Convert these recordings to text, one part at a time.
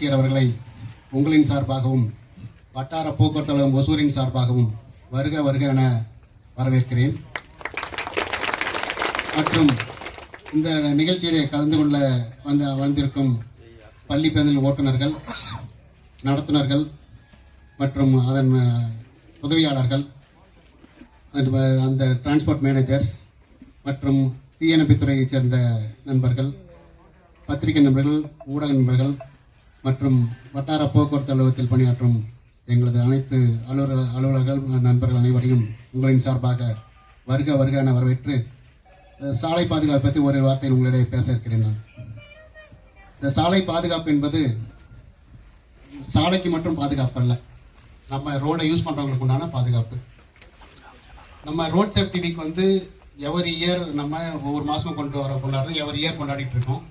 ஆட்சியர் அவர்களை உங்களின் சார்பாகவும் வட்டார போக்குவரத்து அலுவலகம் ஒசூரின் சார்பாகவும் வருக வருக என வரவேற்கிறேன். மற்றும் இந்த நிகழ்ச்சியிலே கலந்து கொள்ள வந்த வந்திருக்கும் பள்ளி பேருந்து ஓட்டுநர்கள் நடத்துனர்கள் மற்றும் அதன் உதவியாளர்கள் அந்த அந்த டிரான்ஸ்போர்ட் மேனேஜர்ஸ் மற்றும் தீயணைப்பு துறையைச் சேர்ந்த நண்பர்கள் பத்திரிகை நண்பர்கள் ஊடக நண்பர்கள் மற்றும் வட்டார போக்குவரத்து அலுவலகத்தில் பணியாற்றும் எங்களது அனைத்து அலுவலர் அலுவலர்கள் நண்பர்கள் அனைவரையும் உங்களின் சார்பாக வருக வருக என வரவேற்று சாலை பாதுகாப்பு பற்றி ஒரு வார்த்தை உங்களிடையே பேச இருக்கிறேன் நான். இந்த சாலை பாதுகாப்பு என்பது சாலைக்கு மட்டும் பாதுகாப்பு அல்ல. நம்ம ரோடை யூஸ் பண்ணுறவங்களுக்கு உண்டான பாதுகாப்பு. நம்ம ரோட் சேஃப்டி வீக் வந்து எவரி இயர் நம்ம ஒவ்வொரு மாதமும் கொண்டு வர கொண்டாடுறோம் எவரி இயர் கொண்டாடிட்டு இருக்கோம்.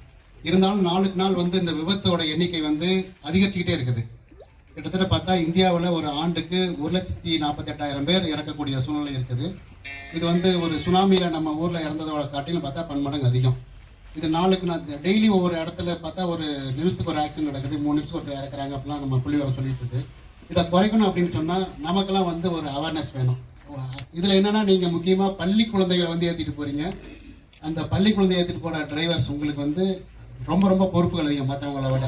இருந்தாலும் நாளுக்கு நாள் வந்து இந்த விபத்தோட எண்ணிக்கை வந்து அதிகரிச்சுக்கிட்டே இருக்குது. கிட்டத்தட்ட பார்த்தா இந்தியாவில் ஒரு ஆண்டுக்கு ஒரு லட்சத்தி நாற்பத்தெட்டாயிரம் பேர் இறக்கக்கூடிய சூழ்நிலை இருக்குது. இது வந்து ஒரு சுனாமியில் நம்ம ஊரில் இறந்ததோட காட்டிலும் பார்த்தா பன்மடங்கு அதிகம். இது நாளுக்கு நான் டெய்லி ஒவ்வொரு இடத்துல பார்த்தா ஒரு நிமிஷத்துக்கு ஒரு ஆக்சிடென்ட் நடக்குது. மூணு நிமிஷம் ஒருத்தர் இறக்குறாங்க அப்படிலாம் நம்ம புள்ளி வர சொல்லிட்டு இருக்கு. இதை குறைக்கணும் அப்படின்னு சொன்னால் நமக்கெல்லாம் வந்து ஒரு அவேர்னஸ் வேணும். இதில் என்னென்னா நீங்கள் முக்கியமாக பள்ளி குழந்தைகளை வந்து ஏற்றிட்டு போகிறீங்க அந்த பள்ளி குழந்தைய ஏற்றிட்டு போகிற டிரைவர்ஸ் உங்களுக்கு வந்து ரொம்ப ரொம்ப பொறுப்புகள் அதிகம் மற்றவங்கள விட.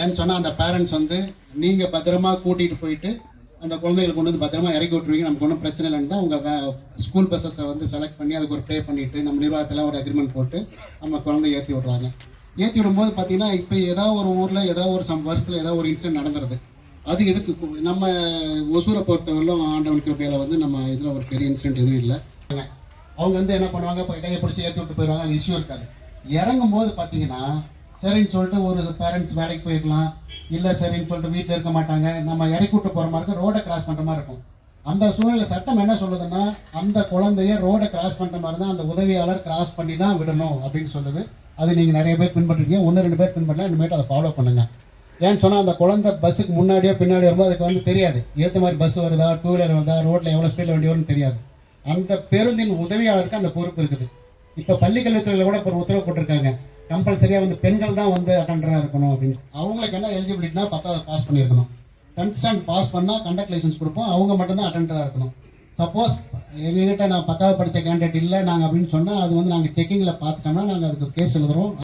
ஏன்னு சொன்னால் அந்த பேரண்ட்ஸ் வந்து நீங்கள் பத்திரமா கூட்டிகிட்டு போயிட்டு அந்த குழந்தைகள் கொண்டு வந்து பத்திரமா இறக்கி விட்டுருவீங்க. நமக்கு ஒன்றும் பிரச்சனை இல்லைன்னு தான் உங்கள் ஸ்கூல் பஸ்ஸஸை வந்து செலக்ட் பண்ணி அதுக்கு ஒரு பே பண்ணிவிட்டு நம்ம நிர்வாகத்தில் ஒரு அக்ரிமெண்ட் போட்டு நம்ம குழந்தைய ஏற்றி விட்றாங்க. ஏற்றி விடும்போது பார்த்தீங்கன்னா இப்போ ஏதாவது ஒரு ஊரில் ஏதாவது ஒரு சம் வருஷத்தில் ஏதாவது ஒரு இன்சிடென்ட் நடந்துருது. அது எடுக்கு நம்ம ஒசூரை பொறுத்தவரையிலும் ஆண்டவன் கிருப்பையில் வந்து நம்ம இதில் ஒரு பெரிய இன்சிடென்ட் எதுவும் இல்லை. அவங்க வந்து என்ன பண்ணுவாங்க? இப்போ கையை பிடிச்சி ஏற்றி விட்டு போயிடுவாங்க. அது இஷ்யூ இருக்காது. இறங்கும் போது பார்த்தீங்கன்னா சரின்னு சொல்லிட்டு ஒரு பேரண்ட்ஸ் வேலைக்கு போயிருக்கலாம் இல்லை சரின்னு சொல்லிட்டு வீட்டில் இருக்க மாட்டாங்க. நம்ம இறக்கி விட்டு போகிற மாதிரி இருக்கும் ரோடை கிராஸ் பண்ணுற மாதிரி இருக்கும். அந்த சூழ்நிலை சட்டம் என்ன சொல்லுதுன்னா அந்த குழந்தைய ரோடை கிராஸ் பண்ணுற மாதிரி தான் அந்த உதவியாளர் கிராஸ் பண்ணி தான் விடணும் அப்படின்னு சொல்லுது. அது நீங்கள் நிறைய பேர் பின்பற்றிருக்கீங்க. ஒன்று ரெண்டு பேர் பின்பற்றலாம் இனிமேட்டு அதை ஃபாலோ பண்ணுங்க. ஏன்னு சொன்னால் அந்த குழந்தை பஸ்ஸுக்கு முன்னாடியோ பின்னாடி வரும்போது அதுக்கு வந்து தெரியாது. ஏற்ற மாதிரி பஸ் வருதா டூ வீலர் வருதா ரோட்டில் எவ்வளோ ஸ்பீடில் வண்டி வரும்னு தெரியாது. அந்த பேருந்தின் உதவியாளருக்கு அந்த பொறுப்பு இருக்குது. இப்போ பள்ளிக்கல்வித்துறையில் கூட ஒரு உத்தரவு போட்டிருக்காங்க. கம்பல்சரியாக வந்து பெண்கள் தான் வந்து அட்டண்டராக இருக்கணும் அப்படின்னு. அவங்களுக்கு என்ன எலிஜிபிலிட்டினா பத்தாவது பாஸ் பண்ணியிருக்கணும். டென்த் ஸ்டாண்ட் பாஸ் பண்ணால் கண்டக்ட் லைசன்ஸ் கொடுப்போம். அவங்க மட்டும்தான் அட்டண்டராக இருக்கணும். சப்போஸ் எங்ககிட்ட நான் பத்தாவது படித்த கேண்டிடேட் இல்லை நாங்கள் அப்படின்னு சொன்னால் அது வந்து நாங்கள் செக்கிங்கில் பார்த்துட்டோம்னா நாங்கள் அதுக்கு கேஸ் எழுதுறோம்.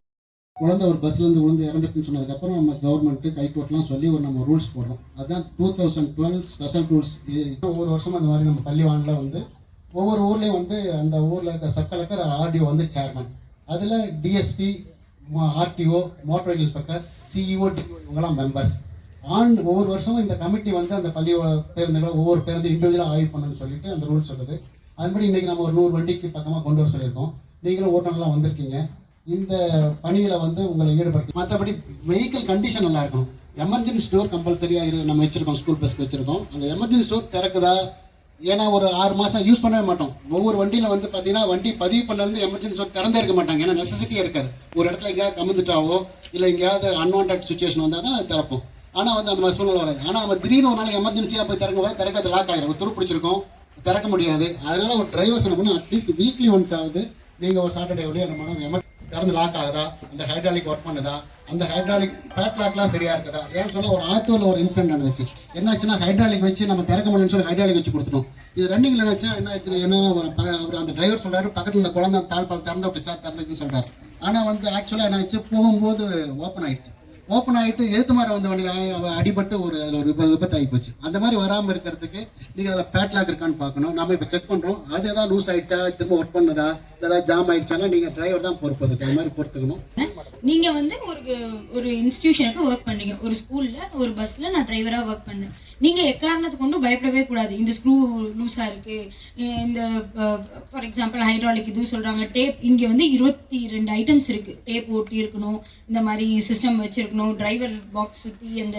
குழந்தை ஒரு பஸ்லேருந்து விழுந்து இறந்துட்டுன்னு சொன்னதுக்கப்புறம் நம்ம கவர்மெண்ட்டு கைகோர்ட்லாம் சொல்லி ஒரு நம்ம ரூல்ஸ் போடுறோம். அதுதான் two thousand twelve special rules ஒவ்வொரு வருஷமும் அந்த மாதிரி நம்ம பள்ளிவானில் வந்து ஒவ்வொரு ஊர்லேயும் வந்து அந்த ஊரில் இருக்க சப் கலெக்டர் ஆர்டிஓ வந்து சேர்மன் அதில் DSP RTO motor vehicle inspector CEO இவங்கெல்லாம் மெம்பர்ஸ் ஆண் ஒவ்வொரு வருஷமும் இந்த கமிட்டி வந்து அந்த பள்ளி பேருந்துகளை ஒவ்வொரு பேருந்து இண்டிவிஜுவலாக ஆய்வு பண்ணணும்னு சொல்லிட்டு அந்த ரூல் சொல்லுது. அதுபடி இன்றைக்கி நம்ம ஒரு நூறு வண்டிக்கு பக்கமாக கொண்டு வர சொல்லியிருக்கோம். நீங்களும் ஓட்டங்கள்லாம் வந்திருக்கீங்க. இந்த பணியில் வந்து உங்களை ஈடுபடுத்தி மற்றபடி வெஹிக்கிள் கண்டிஷன் நல்லா இருக்கணும். எமர்ஜென்சி ஸ்டோர் கம்பல்சரியாக இரு நம்ம வச்சுருக்கோம் ஸ்கூல் பஸ்க்கு வச்சுருக்கோம். அந்த எமர்ஜென்சி ஸ்டோர் திறக்குதா? ஏன்னா ஒரு ஆறு மாதம் யூஸ் பண்ணவே மாட்டோம். ஒவ்வொரு வண்டியில் வந்து பார்த்தீங்கன்னா வண்டி பதிவு பண்ணலேருந்து எமர்ஜென்சி திறந்தே இருக்க மாட்டாங்க. ஏன்னா நெசசிட்டியே இருக்காது. ஒரு இடத்துல எங்கேயாவது கமிழ்ந்துட்டாவோ இல்லை எங்கேயாவது அன்வான்ட் சுச்சுவேஷன் வந்தால் தான் அது திறப்போம். ஆனால் வந்து அந்த மாதிரி சூழ்நிலை வராது. ஆனால் நம்ம திடீர்னு ஒரு நாள் எமர்ஜென்சியாக போய் திறக்கும் போது திறக்கிறது லாக் ஆகிடும் ஒரு துரு பிடிச்சிருக்கோம். திறக்க முடியாது. அதனால ஒரு டிரைவர் என்ன பண்ணணும் அட்லீஸ்ட் வீக்லி ஒன்ஸ் ஆகுது நீங்கள் ஒரு சாட்டர்டே வழியாக என்ன பண்ணணும் எமர் திறந்து லாக் ஆகுதா? அந்த ஹைட்ராலிக் ஒர்க் பண்ணுதா? அந்த ஹைட்ராலிக் பேட்லாக்லாம் சரியா இருக்குதா? ஏன்னு சொன்னால் ஒரு ஆத்தூரில் ஒரு இன்சிடென்ட் நடந்துச்சு. என்னாச்சுன்னா ஹைட்ராலிக் வச்சு நம்ம திறக்க முடியும்னு சொல்லி ஹைட்ராலிக் வச்சு கொடுத்துட்டோம். இது ரன்னிங்ல நினச்சா என்ன ஆச்சு என்ன ஒரு ப- அவர் அந்த டிரைவர் சொல்றாரு பக்கத்தில் இந்த குழந்தை தாழ்பால் திறந்து விட்டு சார் திறந்துச்சுன்னு சொல்றாரு. ஆனால் வந்து ஆக்சுவலாக என்ன ஆச்சு போகும்போது ஓப்பன் ஆயிடுச்சு. ஓப்பன் ஆகிட்டு எழுத்து மாதிரி வந்த வண்டியில் அடிபட்டு ஒரு அதில் ஒரு விப விபத்து போச்சு. அந்த மாதிரி வராமல் இருக்கிறதுக்கு நீங்கள் அதில் பேட்லாக் இருக்கான்னு பார்க்கணும். நம்ம இப்போ செக் பண்ணுறோம் அது ஏதாவது லூஸ் ஆகிடுச்சா திரும்ப ஒர்க் பண்ணுதா? இல்லை ஏதாவது ஜாம் ஆகிடுச்சானா நீங்கள் டிரைவர் தான் பொறுப்பு அதுக்கு அது மாதிரி பொறுத்துக்கணும். நீங்கள் வந்து ஒரு ஒரு இன்ஸ்டியூஷனுக்கு ஒர்க் பண்ணீங்க ஒரு ஸ்கூலில் ஒரு பஸ்ஸில் நான் டிரைவராக ஒர்க் பண்ணேன் நீங்கள் எக்காரணத்தை கொண்டு பயப்படவே கூடாது. இந்த ஸ்க்ரூ லூஸாக இருக்குது இந்த ஃபார் எக்ஸாம்பிள் ஹைட்ராலிக் இது சொல்கிறாங்க டேப் இங்கே வந்து இருபத்தி ரெண்டு ஐட்டம்ஸ் இருக்குது டேப் ஓட்டி இருக்கணும் இந்த மாதிரி சிஸ்டம் வச்சுருக்கணும் டிரைவர் பாக்ஸ் சுற்றி அந்த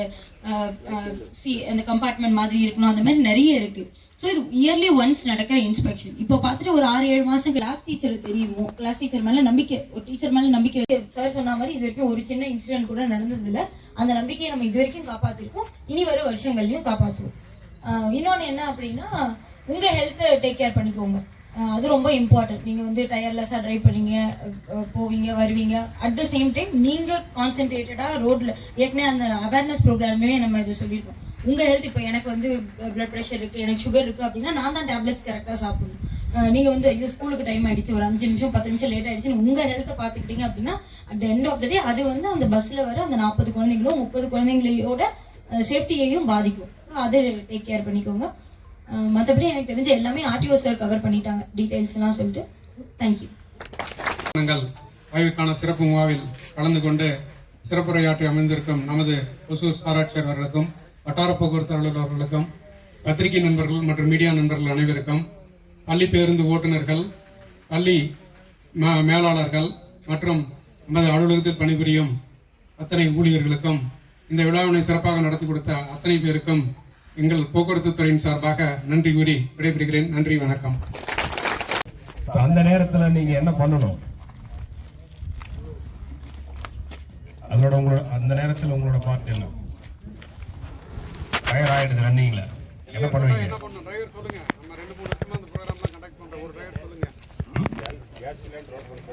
சி- அந்த கம்பார்ட்மெண்ட் மாதிரி இருக்கணும் அந்த மாதிரி நிறைய இருக்குது ஸோ இது இயர்லி ஒன்ஸ் நடக்கிற இன்ஸ்பெக்ஷன் இப்போ பார்த்துட்டு ஒரு ஆறு ஏழு மாதம் கிளாஸ் டீச்சர் தெரியும்? கிளாஸ் டீச்சர் மேல நம்பிக்கை ஒரு டீச்சர் மேல நம்பிக்கை சார் சொன்ன மாதிரி இது வரைக்கும் ஒரு சின்ன இன்சிடென்ட் கூட நடந்ததில்ல. அந்த நம்பிக்கையை நம்ம இது வரைக்கும் காப்பாத்திருக்கோம். இனி வரும் வருஷங்கள்லயும் காப்பாற்றுவோம் ஆஹ் இன்னொன்னு என்ன அப்படின்னா உங்க ஹெல்த்தை டேக் கேர் பண்ணிக்கோங்க. அது ரொம்ப இம்பார்ட்டன்ட் நீங்கள் வந்து டயர்லெஸ்ஸாக ட்ரைவ் பண்ணீங்க போவீங்க வருவீங்க. அட் த சேம் டைம் நீங்கள் கான்சென்ட்ரேட்டடாக ரோட்டில் ஏற்கனவே அந்த அவேர்னஸ் ப்ரோக்ராமே நம்ம இதை சொல்லியிருக்கோம். உங்கள் ஹெல்த் இப்போ எனக்கு வந்து பிளட் ப்ரெஷர் இருக்குது எனக்கு சுகர் இருக்குது அப்படின்னா நான் தான் டேப்லெட்ஸ் கரெக்டாக சாப்பிடணும். நீங்கள் நீங்க வந்து ஐயோ ஸ்கூலுக்கு டைம் ஆயிடுச்சு ஒரு அஞ்சு நிமிஷம் பத்து நிமிஷம் லேட் ஆயிடுச்சுன்னு உங்க ஹெல்த்தை பார்த்துக்கிட்டீங்க அப்படின்னா at the end of the day அது வந்து அந்த பஸ்ல வர அந்த நாற்பது குழந்தைங்களும் முப்பது குழந்தைங்களையோட சேஃப்டியையும் பாதிக்கும். அது டேக் கேர் பண்ணிக்கோங்க. மற்றபடி எனக்கு தெரிஞ்ச எல்லாமே ஆர்டிஓ சார் கவர் பண்ணிட்டாங்க. டீட்டெயில்ஸ்லாம் எல்லாம் சொல்லிட்டு. தேங்க்யூ ஆய்வுக்கான சிறப்பு முகாவில் கலந்து கொண்டு சிறப்புரையாற்றி அமைந்திருக்கும் நமது ஒசூர் சாராட்சியர் அவர்களுக்கும் வட்டார போக்குவரத்து அலுவலர்களுக்கும் பத்திரிகை நண்பர்கள் மற்றும் மீடியா நண்பர்கள் அனைவருக்கும் பள்ளி பேருந்து ஓட்டுநர்கள் பள்ளி மேலாளர்கள் மற்றும் நமது அலுவலகத்தில் பணிபுரியும் அத்தனை ஊழியர்களுக்கும் இந்த விழாவினை சிறப்பாக நடத்தி கொடுத்த அத்தனை பேருக்கும் எங்கள் போக்குவரத்து துறையின் சார்பாக நன்றி கூறி விடைபெறுகிறேன். நன்றி வணக்கம். அந்த நேரத்தில் நீங்க என்ன பண்ணணும்? அதோட உங்களோட அந்த நேரத்தில் உங்களோட பார்ட் என்ன? ஃபயர் ஆயிடுது ரன்னிங்ல என்ன பண்ணுவீங்க?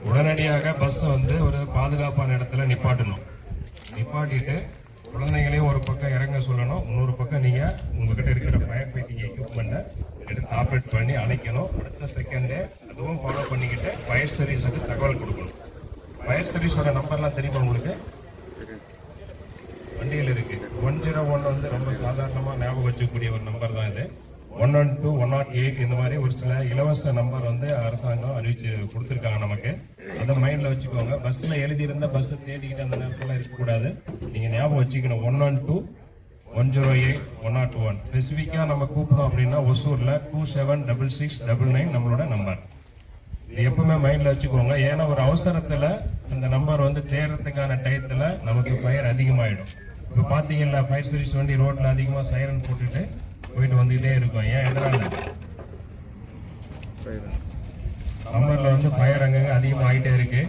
உடனடியாக பஸ் வந்து ஒரு பாதுகாப்பான இடத்துல நிப்பாட்டணும். நிப்பாட்டிட்டு குழந்தைங்களையும் ஒரு பக்கம் இறங்க சொல்லணும். இன்னொரு பக்கம் நீங்க உங்ககிட்ட இருக்கிற ஃபயர் ஃபைட்டிங் எக்யூப்மெண்ட்டை எடுத்து ஆப்ரேட் பண்ணி அணைக்கணும். அடுத்த செகண்டே அதுவும் ஃபாலோ பண்ணிக்கிட்டு ஃபயர் சர்வீஸுக்கு தகவல் கொடுக்கணும். ஃபயர் சர்வீஸோட நம்பர்லாம் தெரியுமா உங்களுக்கு? வண்டியில் இருக்கு. ஒன் ஜீரோ ஒன் வந்து ரொம்ப சாதாரணமாக ஞாபகம் வச்சுக்கக்கூடிய ஒரு நம்பர் தான் இது. One one two one nought eight இந்த மாதிரி ஒரு சில இலவச நம்பர் வந்து அரசாங்கம் அறிவிச்சு கொடுத்துருக்காங்க நமக்கு. அதை மைண்டில் வச்சுக்கோங்க. பஸ்ஸில் எழுதியிருந்த பஸ்ஸை தேடிக்கிட்டு அந்த நேரத்தில் இருக்கக்கூடாது. நீங்கள் ஞாபகம் வச்சுக்கணும். One one two one zero eight one nought one. ஸ்பெசிஃபிக்காக நம்ம கூப்பிட்டோம் அப்படின்னா ஒசூரில் two seven double six double nine நம்மளோட நம்பர் இது எப்பவுமே மைண்டில் வச்சுக்கோங்க. ஏன்னா ஒரு அவசரத்தில் அந்த நம்பர் வந்து தேடுறதுக்கான டயத்தில் நமக்கு ஃபயர் அதிகமாகிடும் இப்போ பார்த்தீங்கன்னா ஃபயர் சர்வீஸ் வண்டி ரோட்டில் அதிகமாக சைரன் போட்டுட்டு போயிட்டு வந்துகிட்டே இருக்கும். ஏன் எதனால? சம்மரில் வந்து ஃபயர் அங்கங்கே அதிகமாக ஆகிட்டே இருக்கு.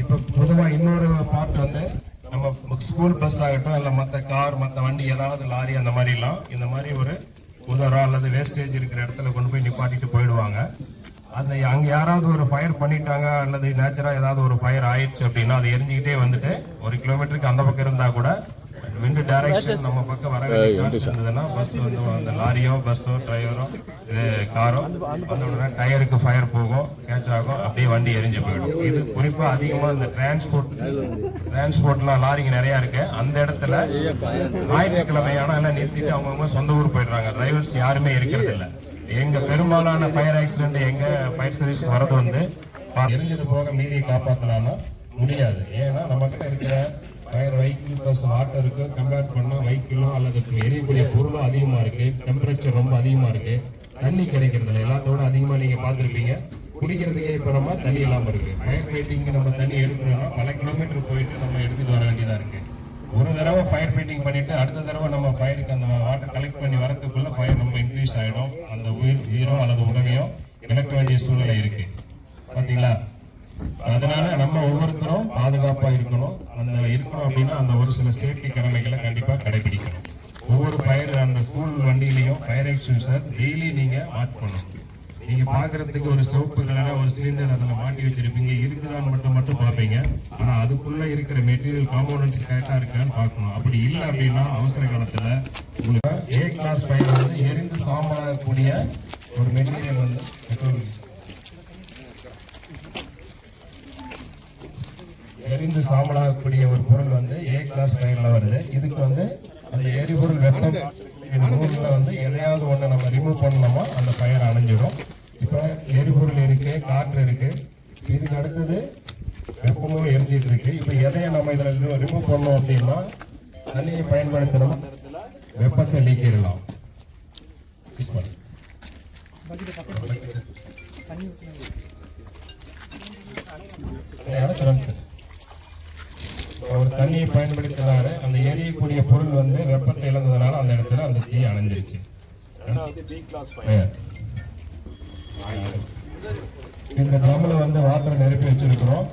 இப்போ பொதுவாக இன்னொரு பார்ட் வந்து நம்ம ஸ்கூல் பஸ் ஆகட்டும் இல்லை மற்ற கார் மற்ற வண்டி ஏதாவது லாரி அந்த மாதிரிலாம் இந்த மாதிரி ஒரு உதரம் அல்லது வேஸ்டேஜ் இருக்கிற இடத்துல கொண்டு போய் நிப்பாட்டிட்டு போயிடுவாங்க. அந்த அங்கே யாராவது ஒரு ஃபயர் பண்ணிட்டாங்க அல்லது நேச்சராக ஏதாவது ஒரு ஃபயர் ஆயிடுச்சு அப்படின்னா அது எரிஞ்சுக்கிட்டே வந்துட்டு ஒரு கிலோமீட்டருக்கு அந்த பக்கம் இருந்தால் கூட விண்டு டைரக்ஷன் நம்ம பக்கம் வர இருந்ததுன்னா பஸ் வந்து அந்த லாரியோ பஸ்ஸோ டிரைவரோ இது காரோ வந்த உடனே டயருக்கு ஃபயர் போகும் கேட்ச் ஆகும் அப்படியே வண்டி எரிஞ்சு போயிடும். இது குறிப்பா அதிகமா இந்த டிரான்ஸ்போர்ட் டிரான்ஸ்போர்ட்லாம் லாரிங்க நிறைய இருக்கு. அந்த இடத்துல ஞாயிற்றுக்கிழமை ஆனா எல்லாம் நிறுத்திட்டு அவங்கவுங்க சொந்த ஊர் போயிடுறாங்க. டிரைவர்ஸ் யாருமே இருக்கிறது இல்ல. எங்க பெரும்பாலான ஃபயர் ஆக்சிடென்ட் எங்க ஃபயர் சர்வீஸ் வரது வந்து எரிஞ்சது போக மீதியை காப்பாத்தலாம்னா முடியாது. ஏன்னா நம்ம கிட்ட இருக்கிற ஃபயர் வெஹிக்கிள் ப்ளஸ் வாட்டர் இருக்கு. கம்பேர் பண்ணால் வெஹிக்கிளும் அல்லது எரியக்கூடிய பொருளும் அதிகமாக இருக்கு. டெம்பரேச்சர் ரொம்ப அதிகமாக இருக்கு. தண்ணி கிடைக்கிறதில்ல எல்லாத்தோட அதிகமாக நீங்கள் பார்த்துருப்பீங்க. குடிக்கிறதுக்கே இப்போ நம்ம தண்ணி இல்லாமல் இருக்கு. ஃபயர் ஃபைட்டிங் நம்ம தண்ணி எடுக்கணும்னா பல கிலோமீட்டர் போயிட்டு நம்ம எடுத்துகிட்டு வர வேண்டியதாக இருக்கு. ஒரு தடவை ஃபயர் ஃபைட்டிங் பண்ணிட்டு அடுத்த தடவை நம்ம ஃபயருக்கு அந்த வாட்டர் கலெக்ட் பண்ணி வரதுக்குள்ள ஃபயர் ரொம்ப இன்க்ரீஸ் ஆகிடும் அந்த உயிர் உயிரோ அல்லது உடமையோ இழக்க வேண்டிய சூழ்நிலை இருக்கு. பார்த்தீங்களா அதனால நம்ம ஒவ்வொருத்தரும் பாதுகாப்பா இருக்கணும். அந்த இருக்கணும் அப்படின்னா அந்த ஒரு சில சேஃப்டி கடமைகளை கண்டிப்பா கடைபிடிக்கணும். ஒவ்வொரு ஃபயர் அந்த ஸ்கூல் வண்டியிலையும் ஃபயர் எக்ஸ்டிங்ஷர் டெய்லி நீங்க வாட்ச் பண்ணணும். நீங்க பாக்குறதுக்கு ஒரு சிவப்பு கலரா ஒரு சிலிண்டர் அதுல மாட்டி வச்சிருப்பீங்க. இருக்குதான்னு மட்டும் மட்டும் பாப்பீங்க ஆனா அதுக்குள்ள இருக்கிற மெட்டீரியல் காம்போனன்ஸ் கரெக்டா இருக்கான்னு பார்க்கணும். அப்படி இல்லை அப்படின்னா அவசர காலத்துல உங்களுக்கு ஏ கிளாஸ் ஃபயர் வந்து எரிந்து சாம்பலாகக்கூடிய ஒரு மெட்டீரியல் வந்து எரிந்து சாம்பலாகக்கூடிய ஒரு பொருள் வந்து ஏ கிளாஸ் பயனில் வருது. இதுக்கு வந்து அந்த எரிபொருள் வெப்பம் இது நூலில் வந்து எதையாவது ஒன்று நம்ம ரிமூவ் பண்ணோமா அந்த ஃபயர் அணைஞ்சிடும். இப்போ எரிபொருள் இருக்கு காற்று இருக்கு. இதுக்கு அடுத்தது வெப்பமும் எரிஞ்சிட்டு இருக்கு. இப்போ எதையை நம்ம இதில் ரிமூவ் பண்ணோம் அப்படின்னா தண்ணியை பயன்படுத்தணும். வெப்பத்தை நீக்கிடலாம் Use பண்ணு. அதை அடைச்சிடும் சார். ஒரு தண்ணியை பயன்படுத்தினால அந்த எரியக்கூடிய பொருள் வந்து வெப்பத்தை இழந்ததுனால அந்த இடத்துல அந்த தீ அணைஞ்சிருச்சு Yeah. இந்த ட்ரம்ல வந்து வாட்டர் நிரப்பி வச்சிருக்கிறோம்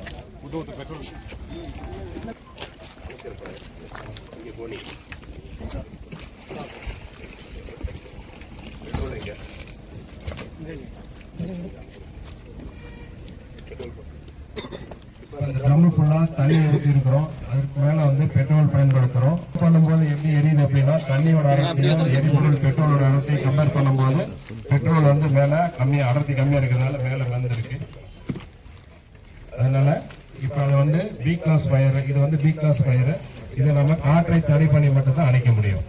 ஃபுல்லாக தண்ணி ஊற்றி இருக்கிறோம் அதுக்கு மேலே வந்து பெட்ரோல் பயன்படுத்துகிறோம் எரியுது அப்படின்னா தண்ணியோட அடர்த்தியும் எரிபொருள் பெட்ரோலோட அடர்த்தியும் கம்பேர் பண்ணும்போது பெட்ரோல் வந்து மேலே கம்மியாக அடர்த்தி கம்மியாக இருக்கிறதுனால மேலே வந்திருக்கு. அதனால இப்போ அது வந்து பி கிளாஸ் ஃபயர் இது வந்து பி கிளாஸ் ஃபயர் இதை நம்ம காற்றை தடை பண்ணி மட்டும் தான் அணைக்க முடியும்.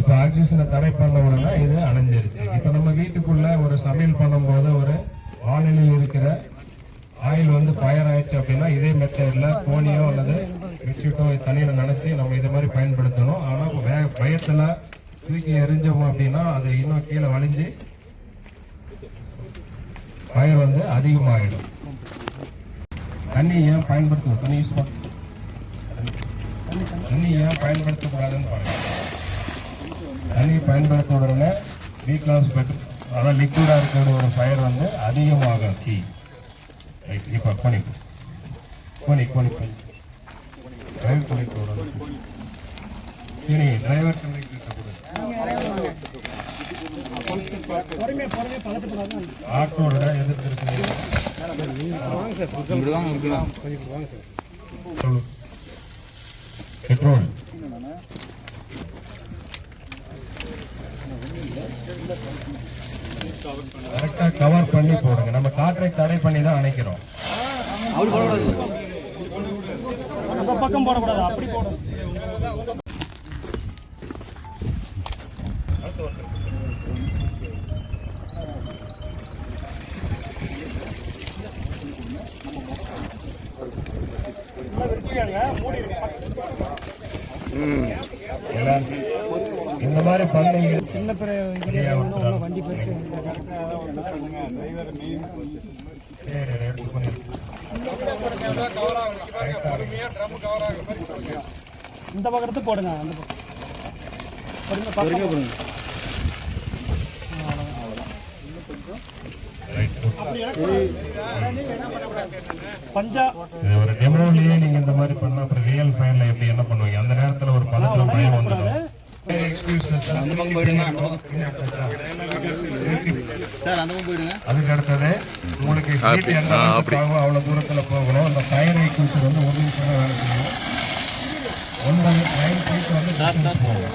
இப்போ ஆக்சிஜனை தடை பண்ண உடனே இது அணைஞ்சிருச்சு. இப்போ நம்ம வீட்டுக்குள்ள ஒரு சமையல் பண்ணும்போது ஒரு வானிலையில் இருக்கிற ஆயில் வந்து ஃபயர் ஆயிடுச்சு அப்படின்னா இதே மெத்தடில் கோனியோ அல்லது பெட்ஷீட்டோ தண்ணியில் நினச்சி நம்ம இது மாதிரி பயன்படுத்தணும். ஆனால் வே பயத்தில் தூக்கி எரிஞ்சோம் அப்படின்னா அது இன்னும் கீழே வலிஞ்சு ஃபயர் வந்து அதிகமாகிடும் தண்ணி ஏன் பயன்படுத்தணும் தண்ணி யூஸ் பண்ண தண்ணி ஏன் பயன்படுத்தக்கூடாதுன்னு பாருங்கள் தண்ணி பயன்படுத்த உடனே பி கிளாஸ் பெட்ரோல் அதாவது லிக்விடாக இருக்கிற ஒரு ஃபயர் வந்து அதிகமாகும். தீ இப்போ கோனி கோனி கோனி. கோனி டிரைவர் கோனி போடுறது சரி டிரைவர் கண்டக்டர் ஆட்டோட எதிர்த்து பெட்ரோல் கரெக்டா கவர் பண்ணி போடுங்க. நம்ம காற்றை தடை பண்ணி தான் அணைக்கிறோம். இந்த மாதிரி பண்ணீங்க சின்ன வண்டி பெருசு இந்த பக்கத்து போடுங்க அந்த பக்கம். பொறுங்க பொறுங்க பஞ்சா. இது ஒரு டெமோலயே நீங்க இந்த மாதிரி பண்ணா அப்புறம் ரியல் ஃபயர்ல எப்படி என்ன பண்ணுவீங்க? அந்த நேரத்துல ஒரு பதட்டம் பயம் வந்துடும். அதுக்கு அடுத்தது உங்களுக்கு heat எந்த அவ்வளவு தூரத்துல போகணும் அந்த ஃபயர் எக்ஸ்டிங்ஷர் வந்து ஒரு நிமிஷம் வேலை செய்யும் ஒன்பது நைன் ஃபீட் வந்து போகும்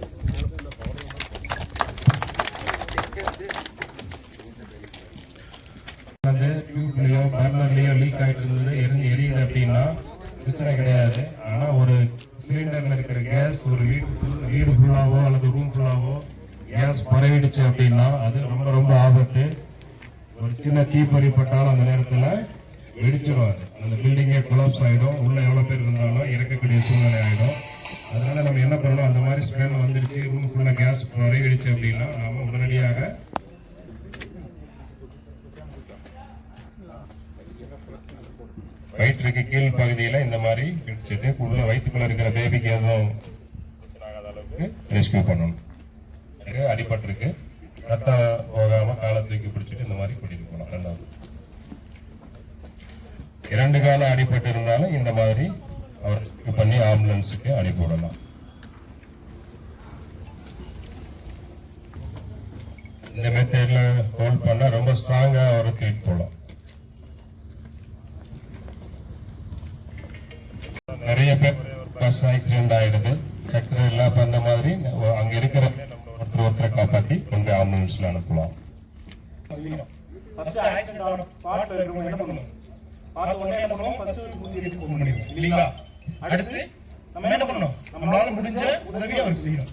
டியூப்லயோ பர்னர்லயோ லீக் ஆகிட்டு இருந்தது எரிஞ்சு எரியுது அப்படின்னா பிரச்சனை கிடையாது. ஆனால் ஒரு சிலிண்டரில் இருக்கிற கேஸ் ஒரு வீடு வீடு ஃபுல்லாகவோ அல்லது ரூம் ஃபுல்லாகவோ கேஸ் பரவிடுச்சு அப்படின்னா அது ரொம்ப ரொம்ப ஆபத்து. ஒரு சின்ன தீப்பறி பட்டாலும் அந்த நேரத்தில் வெடிச்சிடும் அது. அந்த பில்டிங்கே கொலாப்ஸ் ஆகிடும் உள்ளே எவ்வளோ பேர் இருந்தாலும் இறக்கக்கூடிய சூழ்நிலை ஆகிடும் அதனால் நம்ம என்ன பண்ணணும்? அந்த மாதிரி ஸ்மெல் வந்துடுச்சு ரூம்குள்ள கேஸ் பரவிடுச்சு அப்படின்னா நம்ம உடனடியாக வயிற்றுக்கு கீழ் பகுதியில் இந்த மாதிரி பிடிச்சிட்டு உள்ள வயிற்றுக்குள்ள இருக்கிற பேபிக்கு எதுவும் ஆகாத அளவுக்கு ரெஸ்கியூ பண்ணணும். சரி அடிபட்டிருக்கு. ரத்தம் போகாம காலை தூக்கி பிடிச்சிட்டு இந்த மாதிரி கூட்டிட்டு போகலாம் ரெண்டாவது. இரண்டு காலம் அடிபட்டு இருந்தாலும் இந்த மாதிரி அவருக்கு பண்ணி ஆம்புலன்ஸுக்கு அனுப்பி விடலாம் இந்த மெத்தேடில் ஹோல்ட் பண்ணால் ரொம்ப ஸ்ட்ராங்காக அவரை ட்ரீட் போகலாம் நிறைய பேர் விவசாயிக்கு ஆக்சிடென்ட் ஆயிடுது ஆக்சிடென்ட் எல்லாம் பண்ண மாதிரி அங்க இருக்கிற ஒருத்தர் ஒருத்தரை காப்பாத்தி கொண்டு ஆம்புலன்ஸ்ல அனுப்பலாம் அடுத்து நம்ம என்ன பண்ணணும்? நம்மளால முடிஞ்ச உதவியை அவருக்கு செய்யணும்.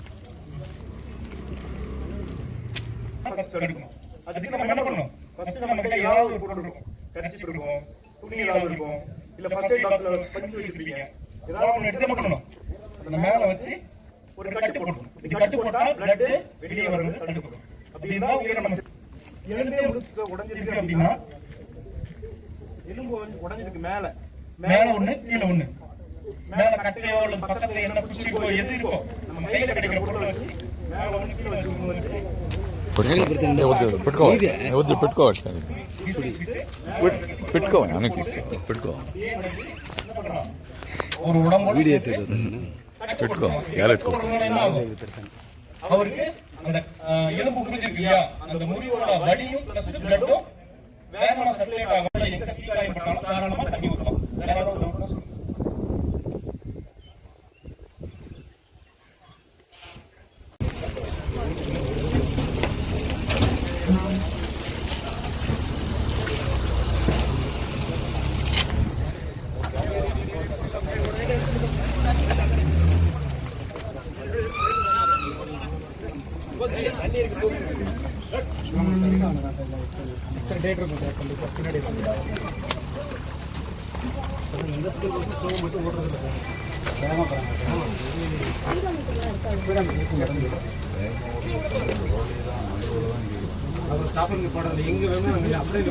ஃபர்ஸ்ட் கிடைக்கணும் அதுக்கு நம்ம என்ன பண்ணணும்? ஃபர்ஸ்ட் நம்ம கிட்ட ஏதாவது ஒரு பொருள் இருக்கும். கரிச்சி இருக்கும் துணி ஏதாவது இருக்கும். இல்ல ஃபர்ஸ்ட் எய்ட் பாக்ஸ்ல பண்ணி வச்சிருப்பீங்க. ஏதாவது ஒண்ணு எடுத்து என்ன பண்ணணும் அந்த மேல வச்சு ஒரு கட்டு போடணும் இது கட்டு போட்டா பிளட் வெளியே வர்றது தடுக்கப்படும் அப்படி இருந்தா உயிரை நம்ம எலும்பே முழுக்க உடைஞ்சிருக்கு அப்படின்னா எலும்பு வந்து உடைஞ்சதுக்கு மேல மேல ஒண்ணு கீழ ஒண்ணு மேல கட்டையோ அல்லது பக்கத்துல என்ன குச்சிக்கோ எது இருக்கோ நம்ம கையில கிடைக்கிற பொருளை வச்சு மேல ஒண்ணு கீழ வச்சு ஒண்ணு வச்சு పెట్టుకో వద్దు పెట్టుకో வீசி வச்சுக்கிட்டு పెట్టుకో వెనక్కి పెట్టుకో என்ன பண்றோம்? ஒரு உடம்போடு பெట్టుக்கோ எடுத்துக்கோ அவருக்கு அந்த எலும்பு புரிஞ்சிருக்கு இல்லையா அந்த முறிவோட வலியும் பிளஸ் பிளட்டும் வேகமா சர்க்குலேட் ஆகும் எங்க தீ காயப்பட்டாலும் தாராளமா தண்ணி ஊற்றலாம்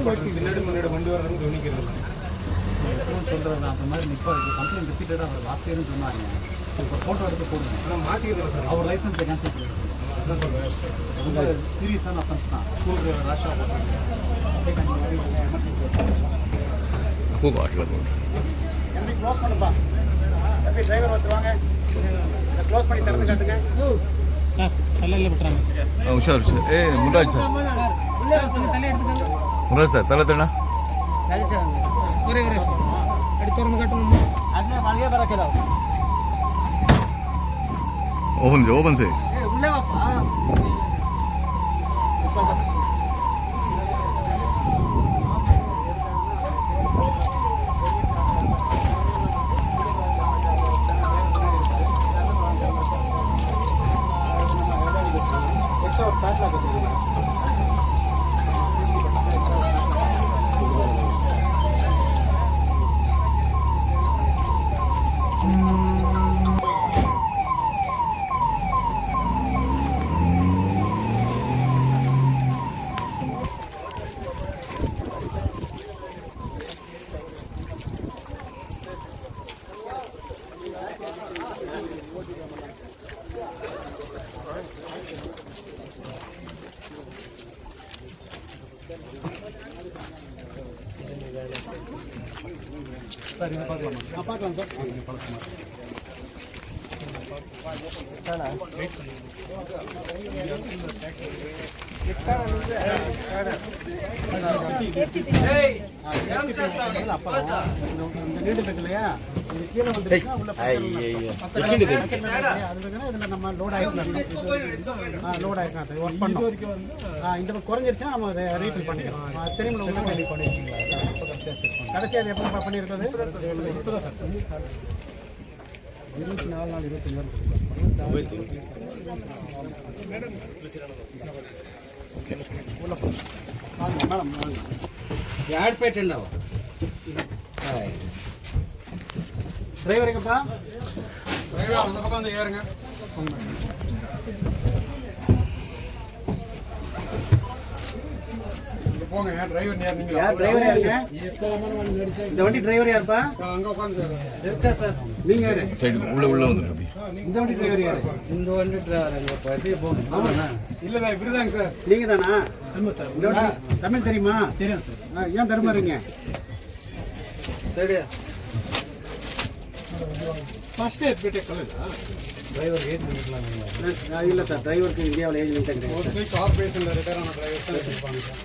படத்துக்கு பின்னாடி முன்னாடி கொண்டு வரணும்னு அந்த மாதிரி நிற்பா இருக்குது கம்ப்ளைண்ட் ரிப்பீட்டடாக அவர் வாஸ்டேன்னு சொன்னாங்க. ஃபோட்டோ எடுத்து போடுங்க. ஆனால் சார். அவர் லைசன்ஸை கேன்சல் பண்ணிருக்கோம் ரொம்ப சீரியஸான அஃபன்ஸ் தான். ஸ்கூலுக்கு ரஷ்ஷாக போட்டுருக்கேன் க்ளோஸ் பண்ணுப்பா. தம்பி டிரைவர் வந்து வாங்க. க்ளோஸ் பண்ணி திறந்து காட்டுங்க. சார் தலையில் விட்டுறாங்க. உஷார் ஏ முட்டாஜ் சார். உங்களுக்கு ಸರ್ ತಲತಣ್ಣ ಓಪನ್ ಓಪನ್ ಸೇ ஆ லோட் ஆகிக்கலாம் ஒர்க் பண்ணோம் ஆ இந்த பக்கம் குறைஞ்சிருச்சுன்னா நம்ம அதை ரீஃபில் பண்ணிக்கிறோம் தெரியுமா தெரியுமில்ல பண்ணிருக்கீங்களா கடைசி அது எப்போ பண்ணியிருக்கிறது? இருபத்தி நாலு நாள். வாங்க மேடம் வாங்க டிரைவர் எங்கப்பா? டிரைவர் அந்த பக்கம் வந்து ஏறுங்க. இங்க யார்? டிரைவர் யாருங்க இந்த வண்டி டிரைவர் யாருப்பா? அங்க உட்கார்ந்து சார்? நீங்க யாரு? சைடு உள்ள இந்த வண்டி டிரைவர் யாரு? இந்த வண்டி டிரைவர் எங்க போய் போங்க. ஆமா. இல்ல இப்படிதாங்க சார். நீங்க தானா சார். இந்த வண்டி தமிழ் தெரியுமா? தெரியும் சார். ஏன் தருமாறீங்க சரியா ஃபர்ஸ்ட் எட்பிட்டே கலர் டிரைவர் ஏஜ் பண்ணிக்கலாம் இல்லை சார் டிரைவருக்கு இந்தியாவில் ஏஜ் லிமிட் கிடையாது கார்பரேஷனில் ரிட்டையர் ஆன டிரைவர் தான் இருப்பாங்க சார்.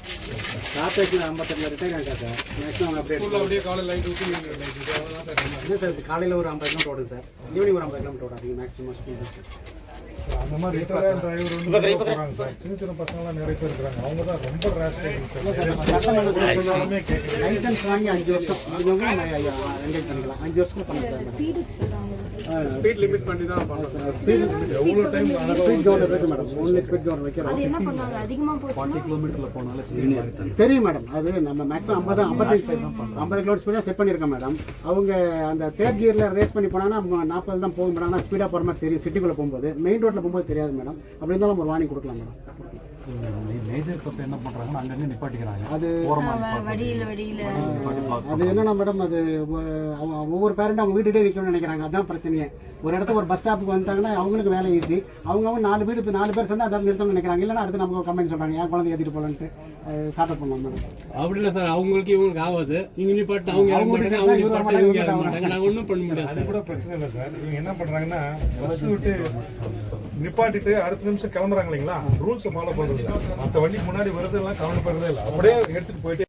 கார்பரேஷன் ஐம்பத்தெட்டு ரிட்டையர் ஆகிட்டா சார் மேக்ஸிமம் அப்டேட் ஸ்கூலில் அப்படியே காலையில் லைட் ஊற்றி சார் இல்லை சார் காலையில் ஒரு ஐம்பது கிலோமீட்டர் ஓடும் சார் ஈவினிங் ஒரு ஐம்பது கிலோமீட்டர் ஓடாது மேக்ஸிமம் ஸ்கூல் பஸ் அந்த மாதிரி ரிட்டையர் டிரைவர் வந்து சார் சின்ன சின்ன பசங்களாம் நிறைய பேர் இருக்காங்க அவங்க தான் ரொம்ப ரேஷ் சார் லைசன்ஸ் வாங்கி அஞ்சு வருஷம் இதுவங்க என்கேஜ் பண்ணிக்கலாம். அஞ்சு வருஷம் பண்ணிக்கலாம் ஸ்பீட் லிமிட் பண்ணி தான் ஸ்பீட் டைம் ஸ்பீட் இருக்கு? மேடம் ஓன்லி ஸ்பீட் கவுண்டர் வைக்கிறோம். அது என்ன பண்ணாங்க அதிகமா போச்சுன்னா கிலோமீட்டரில் போனாலும் தெரியும் மேடம் அது நம்ம மேக்ஸிமம் ஐம்பது ஐம்பத்தஞ்சு ஐம்பது கிலோ ஸ்பீடாக செட் பண்ணியிருக்கோம் மேடம் அவங்க அந்த தேர்ட் கியரில் ரேஸ் பண்ணி போனாங்கன்னா நாற்பது தான் போகும். மேடம் ஆனால் ஸ்பீடாக போகிற மாதிரி தெரியும். சிட்டிக்குள்ளே போகும்போது மெயின் ரோட்டில் போகும்போது தெரியாது மேடம் அப்படி இருந்தாலும் நம்ம ஒரு வார்னிங் கொடுக்கலாம் மேடம் மேஜர் பஸ் என்ன பண்றாங்கன்னா அங்கங்க நிப்பாட்டிக்கிறாங்க அது வடியில வடியில அது என்னன்னா மேடம் அது ஒவ்வொரு பேரண்ட் அவங்க வீட்டுக்கிட்டே நிற்கணும்னு நினைக்கிறாங்க. அதான் பிரச்சனையே. ஒரு இடத்துக்கு ஒரு பஸ் ஸ்டாப்புக்கு வந்துட்டாங்கன்னா அவங்களுக்கு வேலை ஈஸி அவங்க அவங்க நாலு வீடு இப்போ நாலு பேர் சேர்ந்து அதாவது நிறுத்தணும்னு நினைக்கிறாங்க. இல்லைன்னா அடுத்து நமக்கு கமெண்ட் சொல்கிறாங்க ஏன் குழந்தை ஏற்றிட்டு போகலான்ட்டு? ஸ்டார்ட் பண்ணுவோம் மேடம் அப்படி இல்லை சார் அவங்களுக்கு இவங்களுக்கு ஆகாது. இவங்க நிப்பாட்டு அவங்க இறங்க மாட்டாங்க. அவங்க நிப்பாட்டு இவங்க இறங்க மாட்டாங்க. நாங்கள் ஒன்றும் பண்ண முடியாது அது கூட பிரச்சனை இல்லை சார் இவங்க என்ன பண்றாங்கன்னா பஸ் விட்டு நிப்பாட்டிட்டு அடுத்த நிமிஷம் கிளம்புறாங்க இல்லைங்களா? ரூல்ஸை ஃபாலோ பண்றது இல்ல. மத்த வண்டிக்கு முன்னாடி வருதெல்லாம் கவனிப்படுறதே இல்லை. அப்படியே எடுத்துட்டு போயிட்டு